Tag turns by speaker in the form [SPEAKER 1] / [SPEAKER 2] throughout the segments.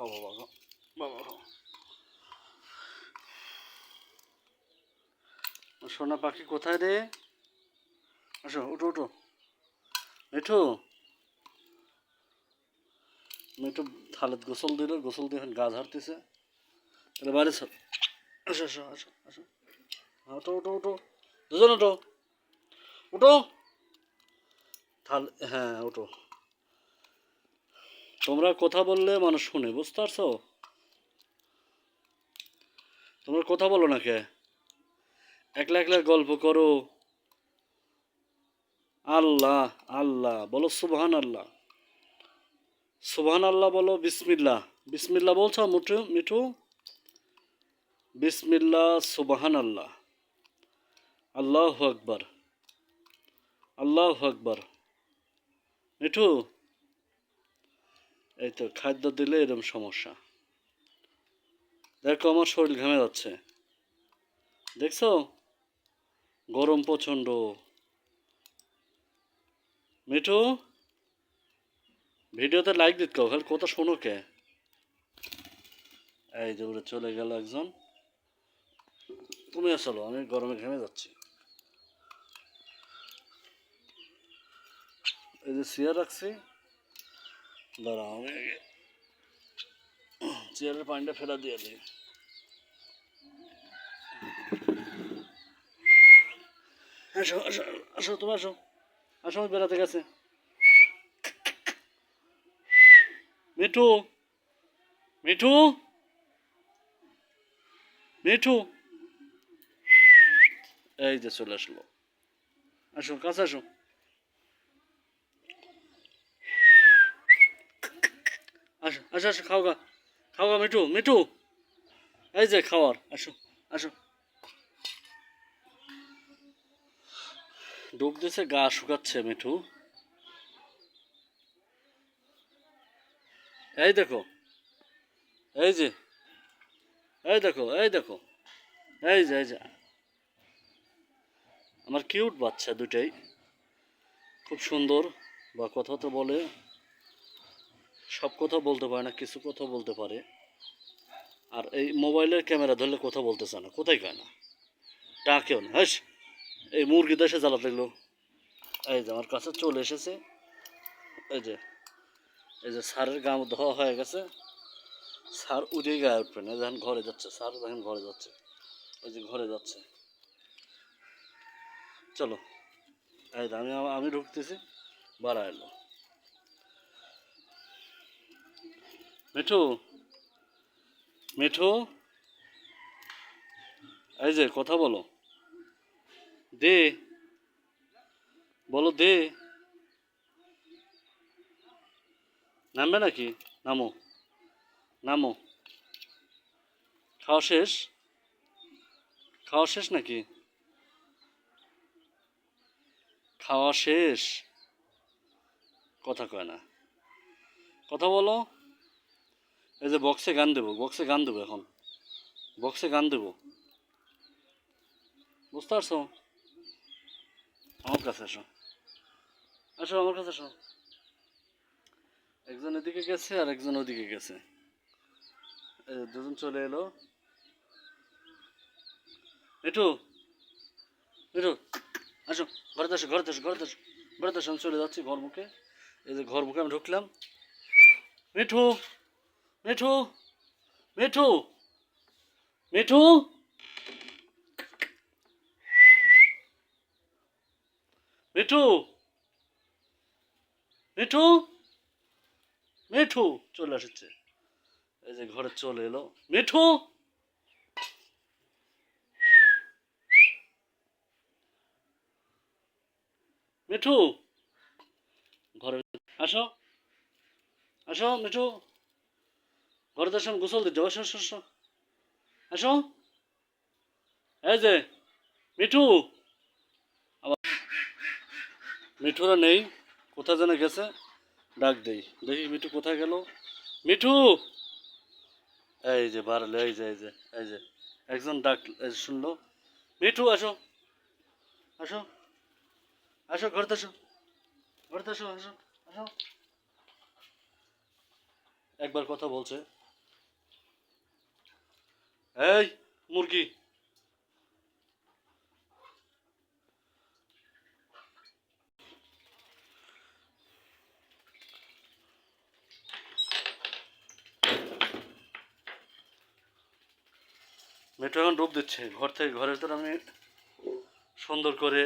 [SPEAKER 1] খাও বাবা খাও সোনা পাখি কোথায় রে? আসো উঠো উঠো। মিঠু। মিঠু থালেত গোসল দিল গোসল দিয়ে গা ঝাড়তেছে। তাহলে বাইরে সব আসো আসো আসো আসো। হ্যাঁ, ওঠো ওঠো উঠো। দুজন ওঠো উঠো। থাল হ্যাঁ ওঠো তোমরা কথা বললে মানুষ শুনে, বুঝতে পারছ? তোমরা কথা বলো না কে? একলা একলা গল্প করো। আল্লাহ আল্লাহ, বলো সুবহান আল্লাহ সুবহান আল্লাহ বলো বিসমিল্লাহ। বিসমিল্লাহ বলছো, মিঠু মিঠু? বিসমিল্লাহ সুবহান আল্লাহ আল্লাহ আকবর। আল্লাহ আকবর। মিঠু? এই তো খাদ্য দিলে এরকম সমস্যা। দেখো আমার শরীর ঘামে যাচ্ছে। দেখছ? গরম প্রচণ্ড। মিঠু, ভিডিওতে লাইক দিত খালি কথা শোনো কে? এই যে চলে গেল একজন। তুমি আসলো আমি গরমে ঘেমে যাচ্ছি। এই যে চেয়ার রাখছি। দাঁড়াও চেয়ারের পানিটা ফেলা দিয়ে দিই। আসো আসো আসো তুমি আসো আসো বেড়াতে গেছে। মিঠু মিঠু মিঠু। এই যে চলে আসলো। আসো, কাছে আসো। আসো আসো আসো, খাও গা খাও গা মিঠু মিঠু। এই যে খাওয়ার, আসো আসো। ডুব দিছে, গা শুকাচ্ছে মিঠু। এই দেখো, এই যে, এই দেখো এই দেখো, এই যে এই যে। আমার কিউট বাচ্চা দুটাই খুব সুন্দর, বা কথা তো বলে। সব কথা বলতে পারে না, কিছু কথা বলতে পারে। আর এই মোবাইলের ক্যামেরা ধরলে কথা বলতে চায় না কোথায় কয় না। ডাকেও না হ্যাঁ এই মুরগি দেশে জ্বালাতে লাগল এই যে আমার কাছে চলে এসেছে। এই যে এই যে সারের গাম ধোয়া হয়ে গেছে। সার উঠে গায়ে উঠবে না, যখন ঘরে যাচ্ছে, সার যখন ঘরে যাচ্ছে, ওই যে ঘরে যাচ্ছে। চলো, এই আমি আমি ঢুকতেছি, বাড়া এলো। মিঠু? মিঠু? এই যে, কথা বলো। দে। বলো দে। নামবে নাকি? নামো। নামো। খাওয়া শেষ? খাওয়া শেষ নাকি? খাওয়া শেষ। কথা কয় না। কথা বলো। এই যে বক্সে গান দেবো বক্সে গান দেবো এখন। বক্সে গান দেবো। বুঝতে পারছ? আমার কাছে আসো আসো আমার কাছে আসো একজন এদিকে গেছে আর একজন ওদিকে গেছে। দুজন চলে এলো। মিঠু মিঠু, আসো ঘরে আসো ঘরে আসো ঘরে আসো ঘরে আসো আমি চলে যাচ্ছি ঘর মুখে। এই যে ঘর মুখে আমি ঢুকলাম। মিঠু মিঠু মিঠু মিঠু মিঠু মিঠু মিঠু চলে আসছে। এই যে ঘরে চলে এলো। মিঠু মিঠু ঘরে আসো। আসো মিঠু ঘরে আসো গোসল দিতে। আসো আসো আসো। এই যে, মিঠু। আবার মিঠুরা নেই, কোথায় যেন গেছে? ডাক দেই। দেখি মিঠু কোথায় গেল। মিঠু! এই যে, বাড়ালে, এই যে এই যে এই যে। একজন ডাক শুনলো। মিঠু, আসো। আসো। আসো, ঘরতে আসো। ঘরতে আসো আসো আসো। একবার কথা বলছে। এই, মুরগি। মেট্রো এখন ডুব দিচ্ছে। ঘর থেকে ঘরের ভিতর আমি সুন্দর করে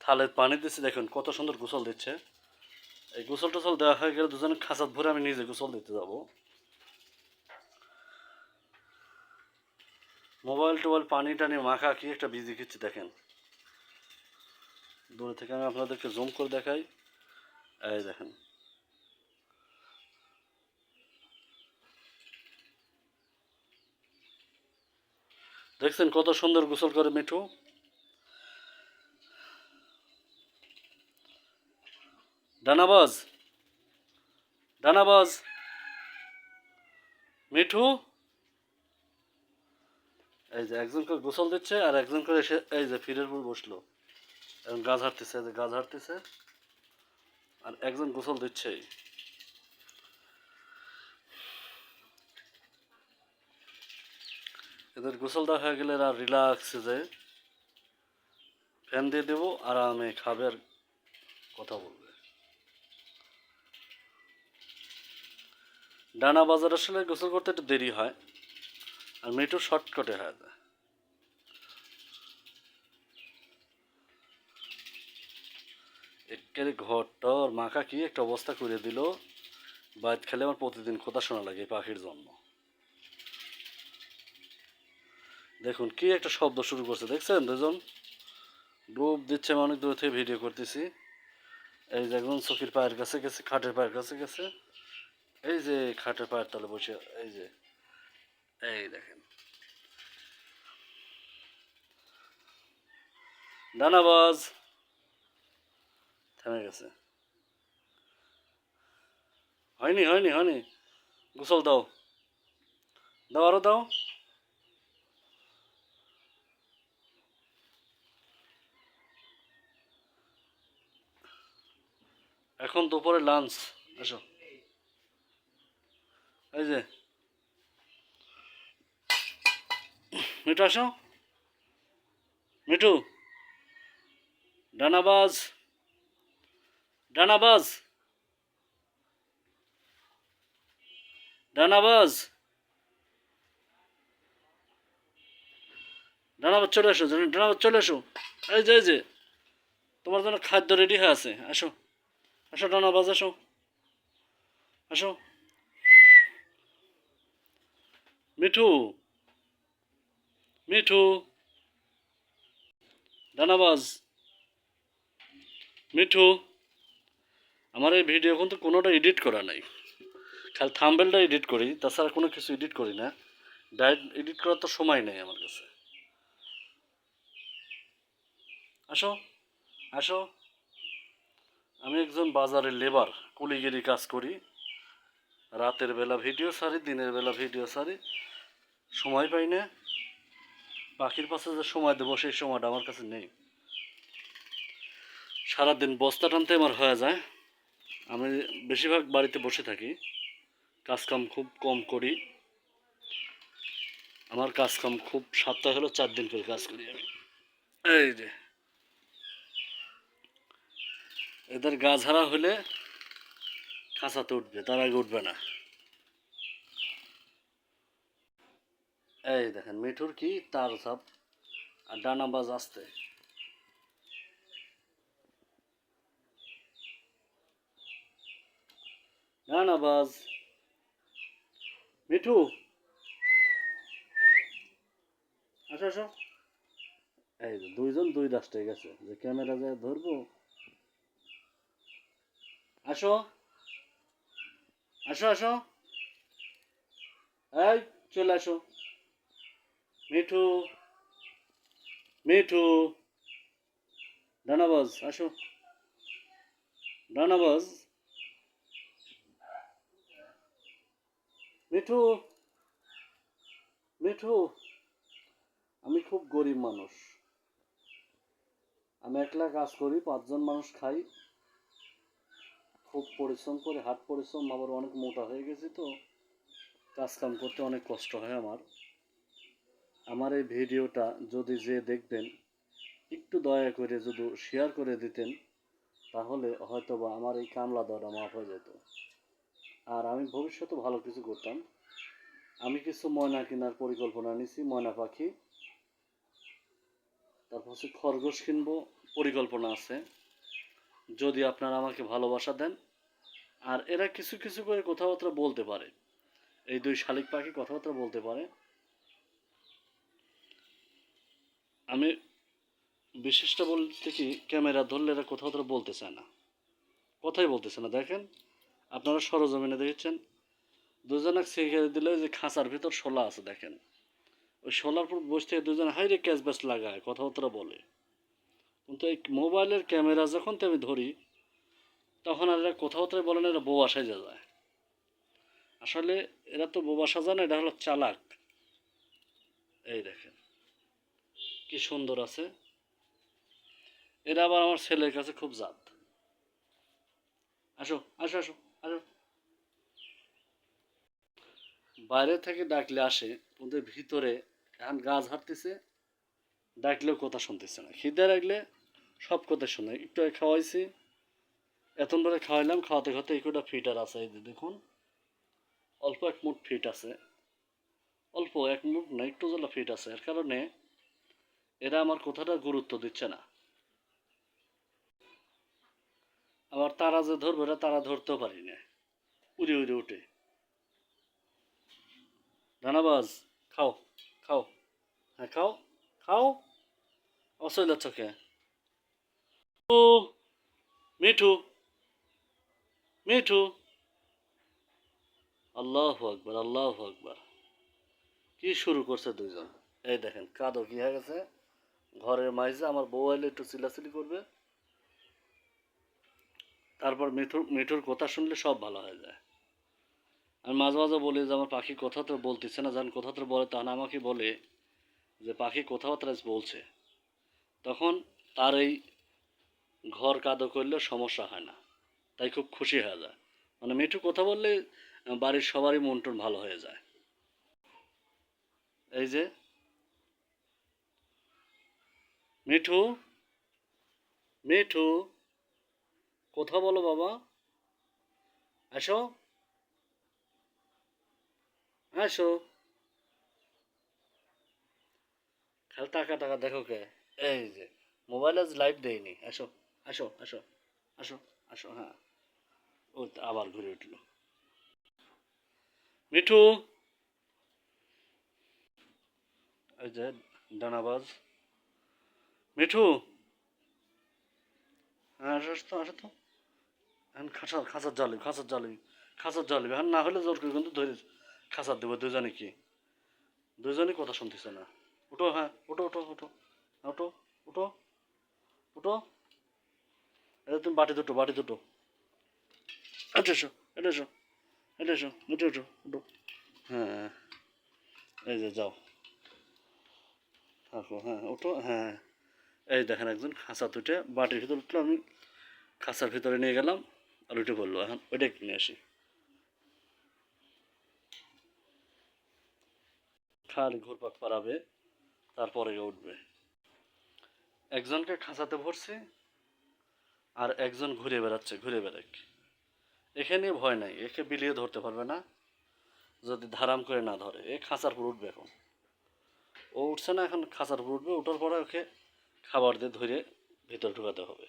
[SPEAKER 1] থালে পানি দিচ্ছি। দেখুন, কত সুন্দর গোসল দিচ্ছে। এই গোসল টোসল দেওয়া হয়ে গেলে দুজনে খাঁচাত ভরে আমি নিজে গোসল দিতে যাব। মোবাইল টোবাইল পানি টানি মাখা, কি একটা বিজি খেচ্ছি দেখেন। দূরে থেকে আমি আপনাদেরকে জুম করে দেখাই। এই দেখেন। দেখছেন কত সুন্দর গোসল করে মিঠু? ডানাবাজ? ডানাবাজ? মিঠু? এই যে একজন করে গোসল দিচ্ছে আর একজন করে এসে এই যে ফিরের উপর বসল। এখন গাছ হাঁটতেছে, এই যে গাছ হাঁটতেছে আর একজন গোসল দিচ্ছেই এদের গোসল দেওয়া হয়ে গেলে এরা রিল্যাক্সে যায় ফ্যান দিয়ে দেবো, আরামে খাবে আর কথা বলবে। ডানা বাজার আসলে গোসল করতে একটু দেরি হয়। আর মেট্রো শর্টকাটে হয় যায় একেবারে ঘরটর মাখা কি একটা অবস্থা করে দিল। বাইত খেলে আমার প্রতিদিন কথা শোনা লাগে পাখির জন্য দেখুন, কি একটা শব্দ শুরু করছে, দেখছেন দুজন? ডুব দিচ্ছে আমি অনেক দূর থেকে ভিডিও করতেছি। এই যে একজন চকির পায়ের কাছে গেছে, খাটের পায়ের কাছে গেছে। এই যে খাটের পায়ের তলে বসে, এই যে এই দেখেন। ডানাবাজ থেমে গেছে। হয়নি হয়নি হয়নি। গোসল দাও। দাও আরও দাও। এখন দুপুরে লাঞ্চ এসো। এই যে। মিঠু আসো। মিঠু, ডানাবাজ ডানাবাজ ডানাবাজ ডানাবাজ চলে আসো ডানাবাজ চলে আসো এই যে এই যে, তোমার জন্য খাদ্য রেডি হয়ে আছে, আসো আসো ডানাবাজ, আসো আসো। মিঠু মিঠু ডানাবাজ মিঠু, আমার এই ভিডিও কিন্তু কোনোটা এডিট করা নাই। খালি থাম্বেলটা এডিট করি, তাছাড়া কোনো কিছু এডিট করি না। ডাইরেক্ট এডিট করার তো সময় নেই আমার কাছে। আসো আসো। আমি একজন বাজারের লেবার কুলিগিরি কাজ করি। রাতের বেলা ভিডিও সারি, দিনের বেলা ভিডিও সারি। সময় পাই না। পাখির পাশে যে সময় দেবো, সেই সময়টা আমার কাছে নেই। সারাদিন বস্তা টানতে আমার হয়ে যায়। আমি বেশিরভাগ বাড়িতে বসে থাকি। কাজকাম খুব কম করি। আমার কাজকাম খুব সপ্তাহে হলো চার দিন করে কাজ করি আমি। এই যে। এদের গা ঝাড়া হলে খাঁচাতে উঠবে, তার আগে উঠবে না। এই দেখেন, মিঠুর কি তার সাপ? আর ডানা বাজ আসতে। ডানা বাজ। মিঠু। আসো আসো। এই যে দুইজন দুই রাস্তায় গেছে, যে ক্যামেরা যায় ধরবো। আসো। আসো আসো। এই, চলে আসো। মিঠু মিঠু ডানাবাজ আসো। ডানাবাজ মিঠু মিঠু আমি খুব গরিব মানুষ। আমি একলা কাজ করি, পাঁচজন মানুষ খাই। খুব পরিশ্রম করে হাত পরিশ্রম, আবার অনেক মোটা হয়ে গেছি তো। কাজ কাম করতে অনেক কষ্ট হয় আমার। আমার এই ভিডিওটা যদি যে দেখবেন একটু দয়া করে যদি শেয়ার করে দিতেন, তাহলে হয়তো বা আমার এই কামলা দেওয়াটা মাফ হয়ে যেত। আর আমি ভবিষ্যতে ভালো কিছু করতাম। আমি কিছু ময়না কেনার পরিকল্পনা নিছি, ময়না পাখি। তারপর হচ্ছে খরগোশ কিনব, পরিকল্পনা আছে। যদি আপনারা আমাকে ভালোবাসা দেন, আর এরা কিছু কিছু করে কথাবার্তা বলতে পারে। এই দুই শালিক পাখি কথাবার্তা বলতে পারে। আমি বিশেষটা বলতে কি ক্যামেরা ধরলে এরা কথাবার্তা বলতে চায় না। কথাই বলতেছে না। দেখেন, আপনারা সরজমিনে দেখেছেন দুজনে শিখে দিলে যে খাঁচার ভিতর শোলা আছে, দেখেন। ওই শোলার পর বসে থেকে দুজন হাইরে ক্যাশ ব্যাস লাগায় কথাবার্তা বলে। কিন্তু এই মোবাইলের ক্যামেরা যখন আমি ধরি, তখন আর এরা কথাবার্তায় বলে না, এরা বোবা সাজা যায়। আসলে এরা তো বোবা সাজা না এটা হলো চালাক। এই দেখেন। কি সুন্দর আছে। এরা আবার আমার ছেলের কাছে খুব জাত। আসো আসো আসো আসো। বাইরে থেকে ডাকলে আসে কিন্তু ভিতরে এখন গাছ হাঁটতেছে, ডাকলেও কথা শুনতেছে না। খিদে রাখলে সব কথা শুনে। একটু খাওয়াইছি এতন পরে খাওয়াইলাম, খাওয়াতে খাওয়াতে এই কটা ফিটার আছে এই দেখুন। অল্প এক মুঠ ফিট আছে। অল্প এক মুঠ না, একটু জলা ফিট আছে। এর কারণে এরা আমার কথাটা গুরুত্ব দিচ্ছে না। আবার তারা যে ধরবে না তারা ধরতেও পারি না। উড়ে উড়ে, উঠে। রানাবাজ, খাও খাও। হ্যাঁ খাও খাও। অসুবিধা যাচ্ছ কে ও মিঠু মিঠু। আল্লাহ আকবার আল্লাহ আকবার। কি শুরু করছে দুইজন? এই দেখেন, কাদো কি হয়ে গেছে? ঘরের মাইজে আমার বউ এলে একটু চিলাচিলি করবে। তারপর মিঠুর মিঠুর কথা শুনলে সব ভালো হয়ে যায়। আমি মাঝে মাঝে বলি যে, আমার পাখি কথা তো বলতেছে না? যখন কথা তো বলে? তখন আমাকে বলে যে, পাখি কথাবার্তা বলছে। তখন তার এই ঘর কাদো করলেও সমস্যা হয় না। তাই খুব খুশি হয়ে যায়। মানে মিঠু কথা বললে বাড়ির সবারই মন টন ভালো হয়ে যায়। এই যে মিঠু মিঠু, কথা বলো বাবা। আসো। আসো। খালি টাকা টাকা দেখো কে। এই যে মোবাইল আজ লাইভ দেয়নি। আসো আসো আসো আসো আসো হ্যাঁ। ও আবার ঘুরে উঠল। মিঠু। এই যে, ডানাবাজ। মিঠু? হ্যাঁ আসো আসো তো। এখন খাঁচা খাঁচার জালি খাঁচার জালি খাঁচার জালি এখন না হলে জোর করে কিন্তু ধরে খাঁচার দেবো, দুজনে কি? দুজনেই কথা শুনতেছে না। উঠো হ্যাঁ উঠো উঠো উঠো। উঠো উঠো উঠো। এটা তুমি বাটি দুটো বাটি দুটো। এটা এসো এটা এসো এটা এসো, উঠো উঠো উঠো। হ্যাঁ এই যে যাও। থাকো হ্যাঁ ওঠো হ্যাঁ। এই দেখেন একজন খাঁচা তুটে বাটির ভিতরে উঠল, আমি খাঁচার ভিতরে নিয়ে গেলাম, আর উঠে পড়ল। এখন ওইটা কিনে আসি। খালি ঘুরপাক পারাবে তারপরে উঠবে। একজনকে খাঁচাতে ভরছে, আর একজন ঘুরে বেড়াচ্ছে, ঘুরে বেড়াক। এখানে ভয় নাই, একে বিলিয়ে ধরতে পারবে না, যদি ধারাম করে না ধরে। এ খাঁচার উপর উঠবে এখন। ও উঠছে না, এখন খাঁচার উপর উঠবে ওঠার পরে ওকে খাবার দিয়ে ধরে ভিতরে ঢুকাতে হবে।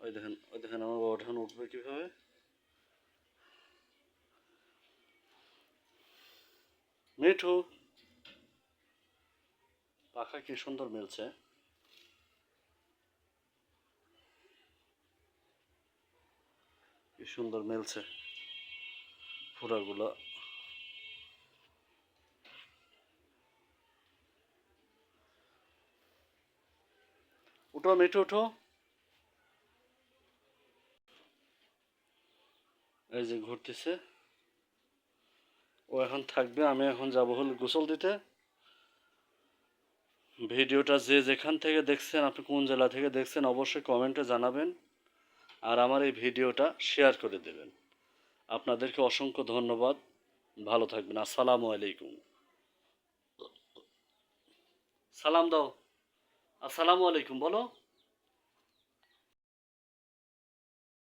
[SPEAKER 1] ওই দেখেন ওই দেখেন আমার বাবাটা উঠবে কীভাবে? মিঠু, পাখা কি সুন্দর মেলছে। কি সুন্দর মেলছে। ফোড়াগুলো উঠো, মিঠু উঠো। এই যে ঘুরতেছে। ও এখন থাকবে, আমি এখন যাব হল গোসল দিতে। ভিডিওটা যে যেখান থেকে দেখছেন, আপনি কোন জেলা থেকে দেখছেন, অবশ্যই কমেন্টে জানাবেন আর আমার এই ভিডিওটা শেয়ার করে দেবেন। আপনাদেরকে অসংখ্য ধন্যবাদ। ভালো থাকবেন। আসসালামু আলাইকুম। সালাম দাও। আসসালামু আলাইকুম বলো।